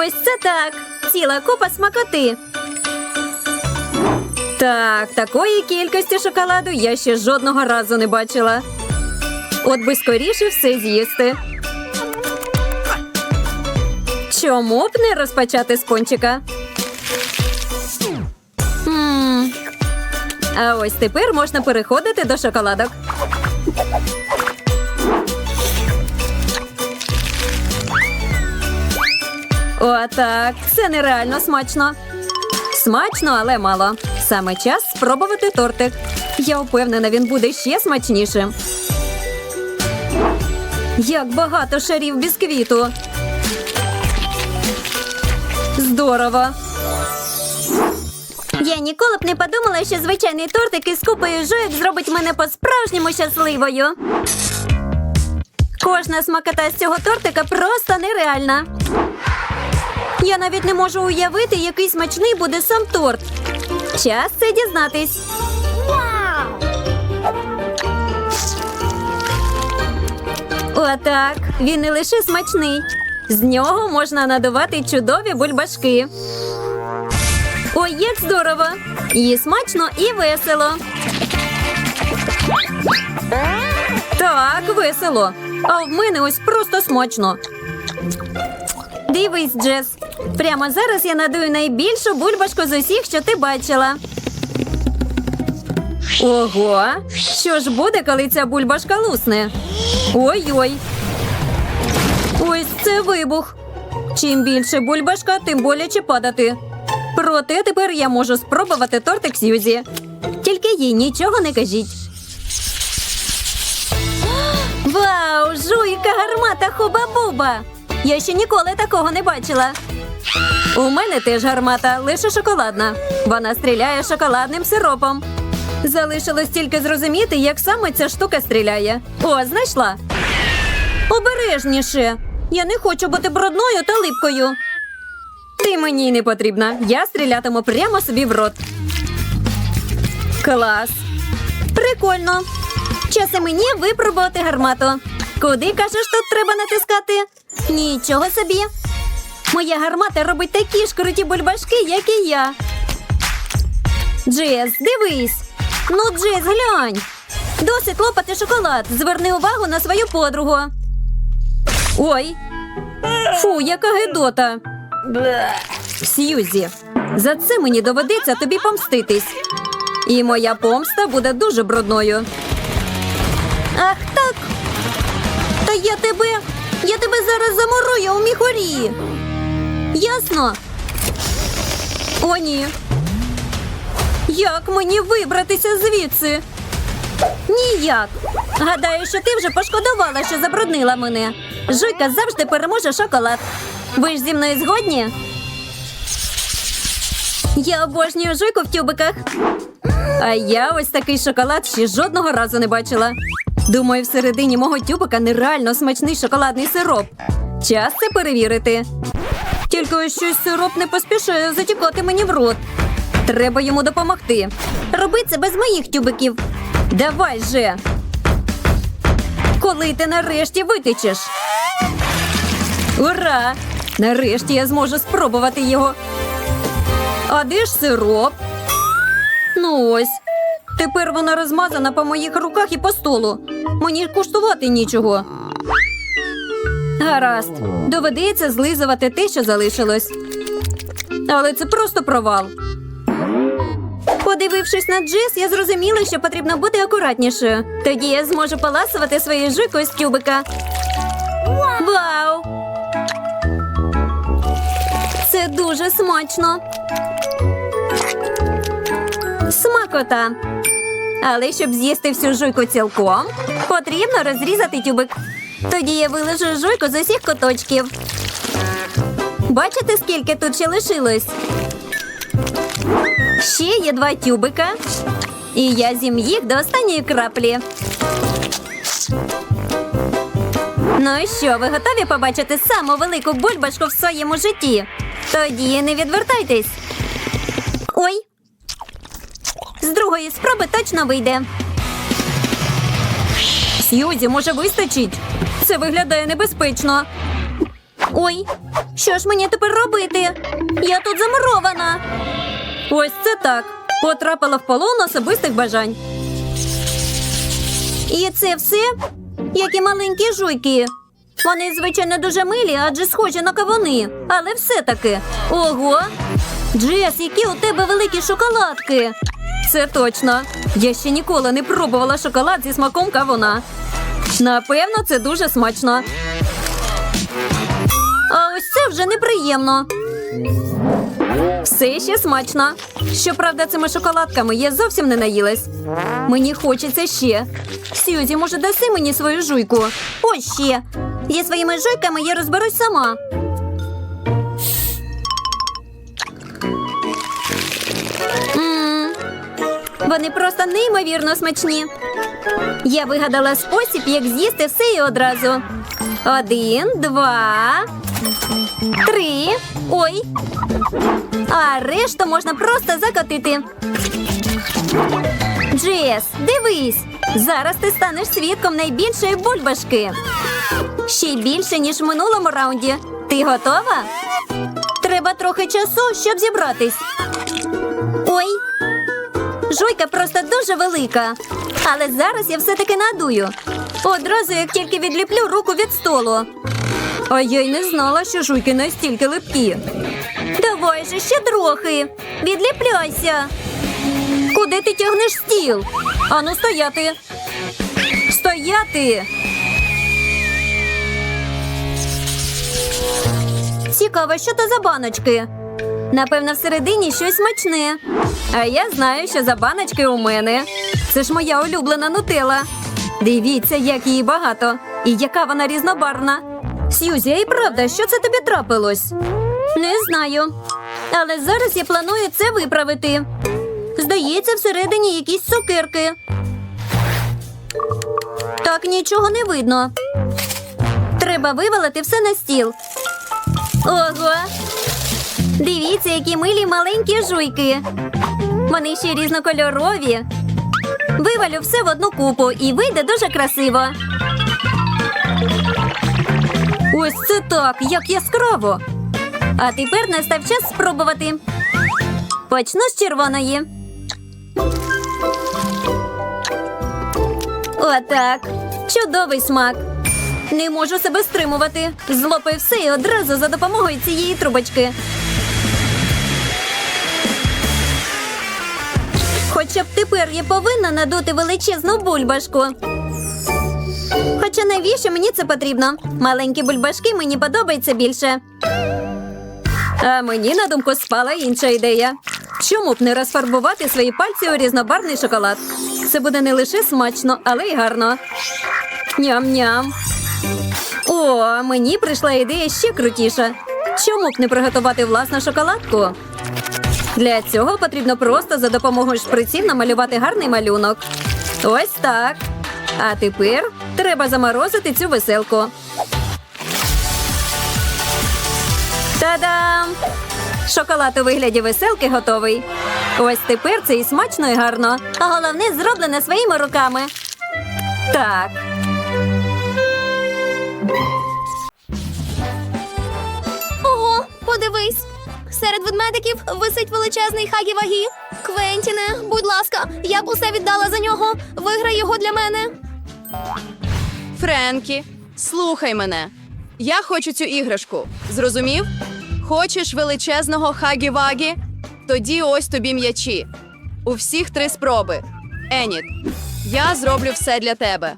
Ось це так. Ціла купа смакоти. Так, такої кількості шоколаду я ще жодного разу не бачила. От би скоріше все з'їсти. Чому б не розпочати з пончика? М, А ось тепер можна переходити до шоколадок. Отак, це нереально смачно. Смачно, але мало. Саме час спробувати тортик. Я впевнена, він буде ще смачнішим. Як багато шарів бісквіту. Здорово. Я ніколи б не подумала, що звичайний тортик із купою жуйок зробить мене по-справжньому щасливою. Кожна смакота з цього тортика просто нереальна. Я навіть не можу уявити, який смачний буде сам торт. Час це дізнатись. Отак. Він не лише смачний. З нього можна надувати чудові бульбашки. Ой, як здорово! І смачно, і весело. Так, весело. А в мене ось просто смачно. Дивись, Джес. Прямо зараз я надую найбільшу бульбашку з усіх, що ти бачила. Ого, що ж буде, коли ця бульбашка лусне? Ой-ой. Ось це вибух. Чим більше бульбашка, тим боляче падати. Проте тепер я можу спробувати тортик Сьюзі. Тільки їй нічого не кажіть. Вау, жуйка гармата хуба-буба! Я ще ніколи такого не бачила. У мене теж гармата, лише шоколадна. Вона стріляє шоколадним сиропом. Залишилось тільки зрозуміти, як саме ця штука стріляє. О, знайшла. Обережніше. Я не хочу бути брудною та липкою. Ти мені не потрібна. Я стрілятиму прямо собі в рот. Клас. Прикольно. Час і мені випробувати гармату. Куди кажеш, тут треба натискати? Нічого собі. Моя гармата робить такі ж круті бульбашки, як і я. Джес, дивись. Ну, Джес, глянь. Досить лопати шоколад. Зверни увагу на свою подругу. Ой. Фу, яка гидота. Сьюзі, за це мені доведеться тобі помститись. І моя помста буде дуже брудною. Ах так. Та я тебе. Я тебе зараз замурую у міхорі. Ясно? О, ні. Як мені вибратися звідси? Ніяк. Гадаю, що ти вже пошкодувала, що забруднила мене. Жуйка завжди переможе шоколад. Ви ж зі мною згодні? Я обожнюю жуйку в тюбиках. А я ось такий шоколад ще жодного разу не бачила. Думаю, всередині мого тюбика нереально смачний шоколадний сироп. Час це перевірити. Тільки щось сироп не поспішає затікати мені в рот. Треба йому допомогти. Роби це без моїх тюбиків. Давай же. Коли ти нарешті витечеш. Ура! Нарешті я зможу спробувати його. А де ж сироп? Ну ось. Тепер вона розмазана по моїх руках і по столу. Мені куштувати нічого. Гаразд, доведеться злизувати те, що залишилось. Але це просто провал. Подивившись на Джес, я зрозуміла, що потрібно бути акуратнішою. Тоді я зможу поласувати своєю жуйкою з тюбика. Вау! Це дуже смачно. Смакота. Але щоб з'їсти всю жуйку цілком, потрібно розрізати тюбик. Тоді я вилежу жуйку з усіх куточків. Бачите, скільки тут ще лишилось? Ще є два тюбика. І я з'їм їх до останньої краплі. Ну і що, ви готові побачити саму велику бульбашку в своєму житті? Тоді не відвертайтесь. Ой. З другої спроби точно вийде. Сьюзі, може, вистачить? Це виглядає небезпечно. Ой, що ж мені тепер робити? Я тут замурована. Ось це так. Потрапила в полон особистих бажань. І це все? Які маленькі жуйки. Вони, звичайно, дуже милі, адже схожі на кавуни. Але все-таки. Ого! Джес, які у тебе великі шоколадки. Це точно. Я ще ніколи не пробувала шоколад зі смаком кавуна. Напевно, це дуже смачно. А ось це вже неприємно. Все ще смачно. Щоправда, цими шоколадками я зовсім не наїлась. Мені хочеться ще. Сьюзі, може, даси мені свою жуйку? Ось ще. Зі своїми жуйками я розберусь сама. Вони просто неймовірно смачні. Я вигадала спосіб, як з'їсти все і одразу. Один, два, три. Ой. А решту можна просто закотити. Джес, дивись! Зараз ти станеш свідком найбільшої бульбашки. Ще більше, ніж в минулому раунді. Ти готова? Треба трохи часу, щоб зібратись. Жуйка просто дуже велика. Але зараз я все-таки надую. Одразу, як тільки відліплю руку від столу. А я й не знала, що жуйки настільки липкі. Давай же ще трохи. Відліпляйся. Куди ти тягнеш стіл? Ану стояти. Стояти. Цікаво, що то за баночки. Напевно, всередині щось смачне. А я знаю, що за баночки у мене. Це ж моя улюблена нутела. Дивіться, як її багато. І яка вона різнобарвна. Сьюзі, і правда, що це тобі трапилось? Не знаю. Але зараз я планую це виправити. Здається, всередині якісь цукерки. Так нічого не видно. Треба вивалити все на стіл. Ого! Дивіться, які милі маленькі жуйки. Вони ще різнокольорові. Вивалю все в одну купу і вийде дуже красиво. Ось це так, як яскраво. А тепер настав час спробувати. Почну з червоної. Отак. Чудовий смак. Не можу себе стримувати. Злопив все і одразу за допомогою цієї трубочки. Хоча б тепер я повинна надути величезну бульбашку. Хоча навіщо мені це потрібно? Маленькі бульбашки мені подобаються більше. А мені на думку спала інша ідея. Чому б не розфарбувати свої пальці у різнобарвний шоколад? Це буде не лише смачно, але й гарно. Ням-ням. О, мені прийшла ідея ще крутіша. Чому б не приготувати власну шоколадку? Для цього потрібно просто за допомогою шприців намалювати гарний малюнок. Ось так. А тепер треба заморозити цю веселку. Та-дам! Шоколад у вигляді веселки готовий. Ось тепер це і смачно, і гарно. А головне зроблене своїми руками. Так. Ого, подивись. Серед ведмедиків висить величезний хагі-вагі. Квентіне, будь ласка, я б усе віддала за нього. Виграй його для мене. Френкі, слухай мене. Я хочу цю іграшку. Зрозумів? Хочеш величезного хагі-вагі? Тоді ось тобі м'ячі. У всіх три спроби. Еніт, я зроблю все для тебе.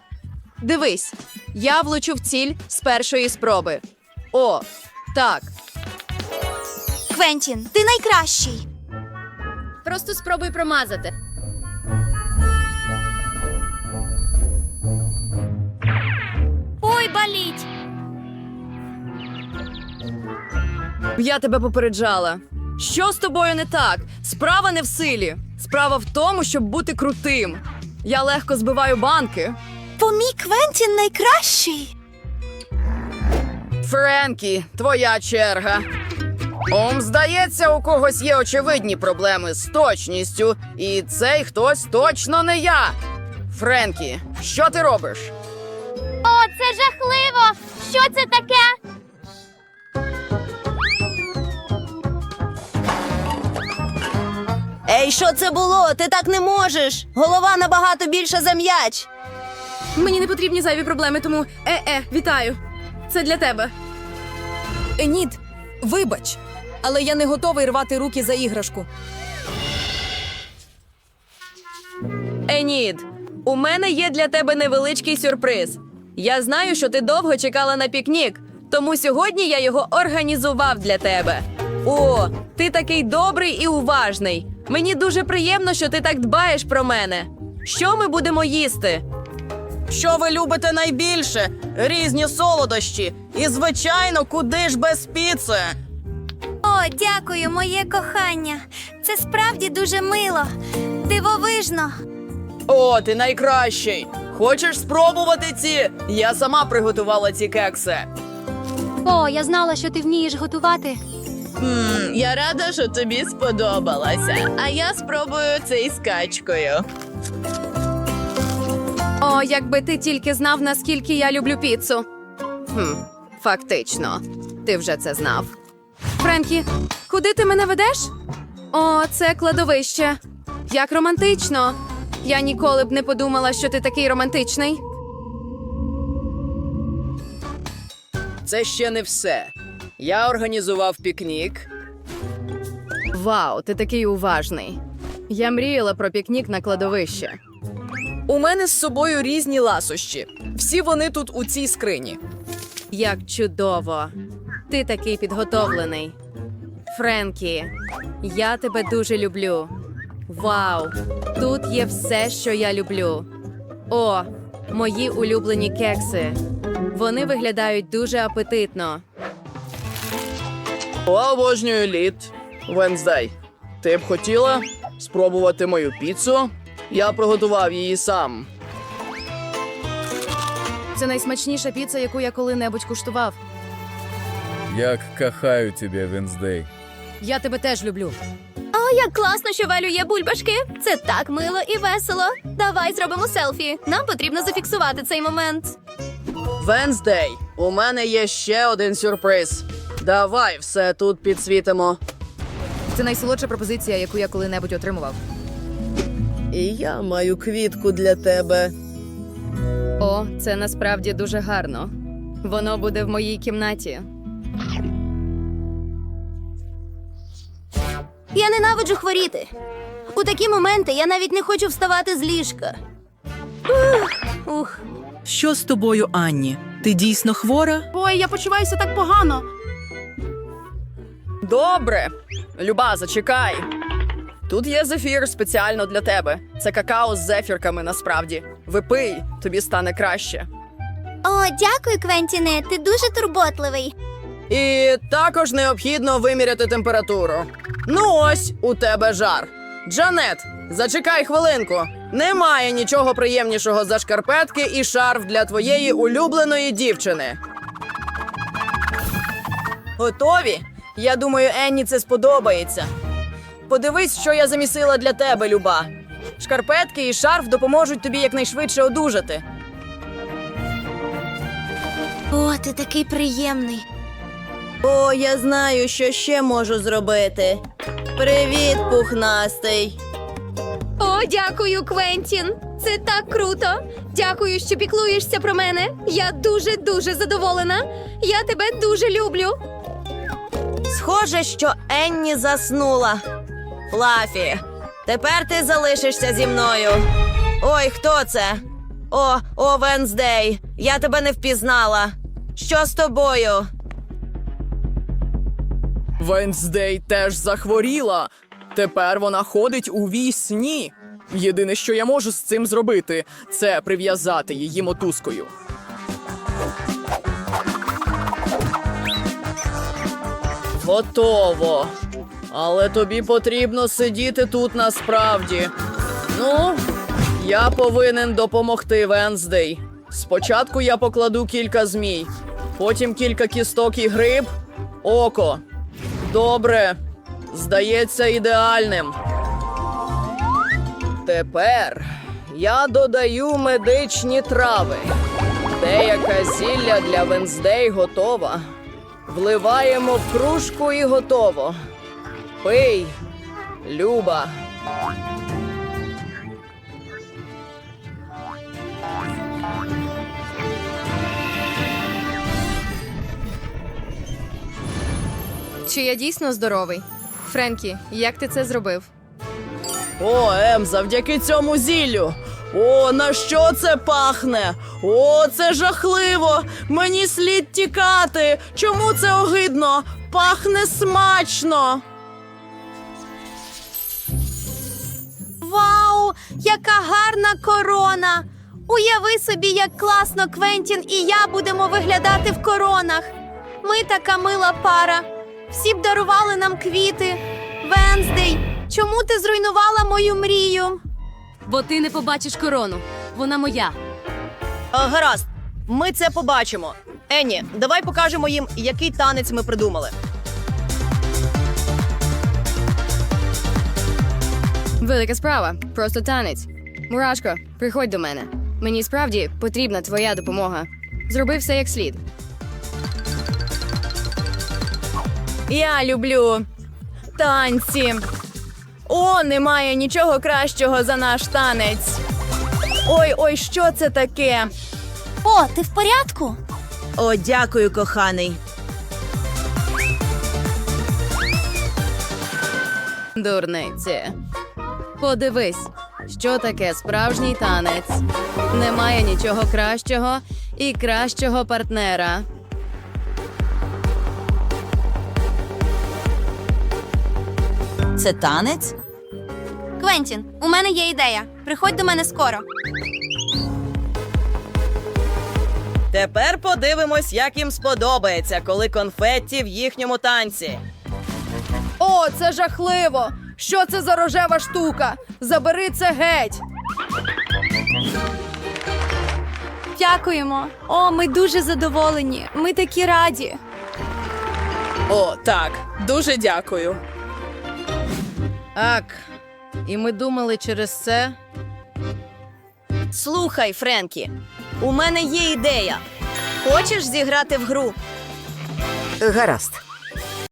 Дивись, я влучу в ціль з першої спроби. О, так. Квентін, ти найкращий. Просто спробуй промазати. Ой, боліть. Я тебе попереджала. Що з тобою не так? Справа не в силі. Справа в тому, щоб бути крутим. Я легко збиваю банки. Бо мій Квентін найкращий. Френкі, твоя черга. Ом, здається, у когось є очевидні проблеми з точністю, і цей хтось точно не я. Френкі, що ти робиш? О, це жахливо! Що це таке? Ей, що це було? Ти так не можеш. Голова набагато більша за м'яч. Мені не потрібні зайві проблеми, тому е-е, вітаю. Це для тебе. Еніт, вибач але я не готовий рвати руки за іграшку. Енід, у мене є для тебе невеличкий сюрприз. Я знаю, що ти довго чекала на пікнік, тому сьогодні я його організував для тебе. О, ти такий добрий і уважний. Мені дуже приємно, що ти так дбаєш про мене. Що ми будемо їсти? Що ви любите найбільше? Різні солодощі. І, звичайно, куди ж без піци? О, дякую, моє кохання. Це справді дуже мило. Дивовижно. О, ти найкращий. Хочеш спробувати ці? Я сама приготувала ці кекси. О, я знала, що ти вмієш готувати. М, я рада, що тобі сподобалося. А я спробую цей з качкою. О, якби ти тільки знав, наскільки я люблю піцу. Хм, фактично, ти вже це знав. Френкі, куди ти мене ведеш? О, це кладовище. Як романтично. Я ніколи б не подумала, що ти такий романтичний. Це ще не все. Я організував пікнік. Вау, ти такий уважний. Я мріяла про пікнік на кладовище. У мене з собою різні ласощі. Всі вони тут у цій скрині. Як чудово! Ти такий підготовлений. Френкі, я тебе дуже люблю. Вау! Тут є все, що я люблю. О, мої улюблені кекси. Вони виглядають дуже апетитно. Обожнюю лід. Венздей. Ти б хотіла спробувати мою піцу? Я приготував її сам. Це найсмачніша піца, яку я коли-небудь куштував. Як кохаю тебе, Венздей. Я тебе теж люблю. О, як класно, що Валю є бульбашки. Це так мило і весело. Давай зробимо селфі. Нам потрібно зафіксувати цей момент. Венздей, у мене є ще один сюрприз. Давай все тут підсвітимо. Це найсолодша пропозиція, яку я коли-небудь отримував. І я маю квітку для тебе. О, це насправді дуже гарно. Воно буде в моїй кімнаті. Я ненавиджу хворіти. У такі моменти я навіть не хочу вставати з ліжка. Ух, ух. Що з тобою, Анні? Ти дійсно хвора? Ой, я почуваюся так погано. Добре. Люба, зачекай. Тут є зефір спеціально для тебе. Це какао з зефірками насправді. Випий, тобі стане краще. О, дякую, Квентіне. Ти дуже турботливий. І також необхідно виміряти температуру. Ну ось у тебе жар. Джанет, зачекай хвилинку. Немає нічого приємнішого за шкарпетки і шарф для твоєї улюбленої дівчини. Готові? Я думаю, Енні це сподобається. Подивись, що я замісила для тебе, Люба. Шкарпетки і шарф допоможуть тобі якнайшвидше одужати. О, ти такий приємний. О, я знаю, що ще можу зробити. Привіт, пухнастий. О, дякую, Квентін. Це так круто. Дякую, що піклуєшся про мене. Я дуже дуже задоволена. Я тебе дуже люблю. Схоже, що Енні заснула. Флафі, тепер ти залишишся зі мною. Ой, хто це? О, о, Венздей, я тебе не впізнала. Що з тобою? Венздей теж захворіла. Тепер вона ходить у вісні. Єдине, що я можу з цим зробити, це прив'язати її мотузкою. Готово. Але тобі потрібно сидіти тут насправді. Ну, я повинен допомогти Венздей. Спочатку я покладу кілька змій, потім кілька кісток і гриб, око. Добре. Здається ідеальним. Тепер я додаю медичні трави. Деяка зілля для Венздей готова. Вливаємо в кружку і готово. Пий, Люба. Чи я дійсно здоровий? Френкі, як ти це зробив? О, Ем, завдяки цьому зіллю. О, на що це пахне? О, це жахливо! Мені слід тікати. Чому це огидно? Пахне смачно. Вау, яка гарна корона! Уяви собі, як класно Квентін і я будемо виглядати в коронах. Ми така мила пара. Всі б дарували нам квіти. Венздей, чому ти зруйнувала мою мрію? Бо ти не побачиш корону. Вона моя. О, гаразд, ми це побачимо. Енні, давай покажемо їм, який танець ми придумали. Велика справа, просто танець. Мурашко, приходь до мене. Мені справді потрібна твоя допомога. Зроби все як слід. Я люблю танці. О, немає нічого кращого за наш танець. Ой, ой, що це таке? О, ти в порядку? О, дякую, коханий. Дурниці. Подивись, що таке справжній танець. Немає нічого кращого і кращого партнера. Це танець? Квентін, у мене є ідея. Приходь до мене скоро. Тепер подивимось, як їм сподобається, коли конфетті в їхньому танці. О, це жахливо! Що це за рожева штука? Забери це геть! Дякуємо. О, ми дуже задоволені. Ми такі раді. О, так, дуже дякую. Ак. І ми думали через це. Слухай, Френкі, у мене є ідея. Хочеш зіграти в гру? Гаразд.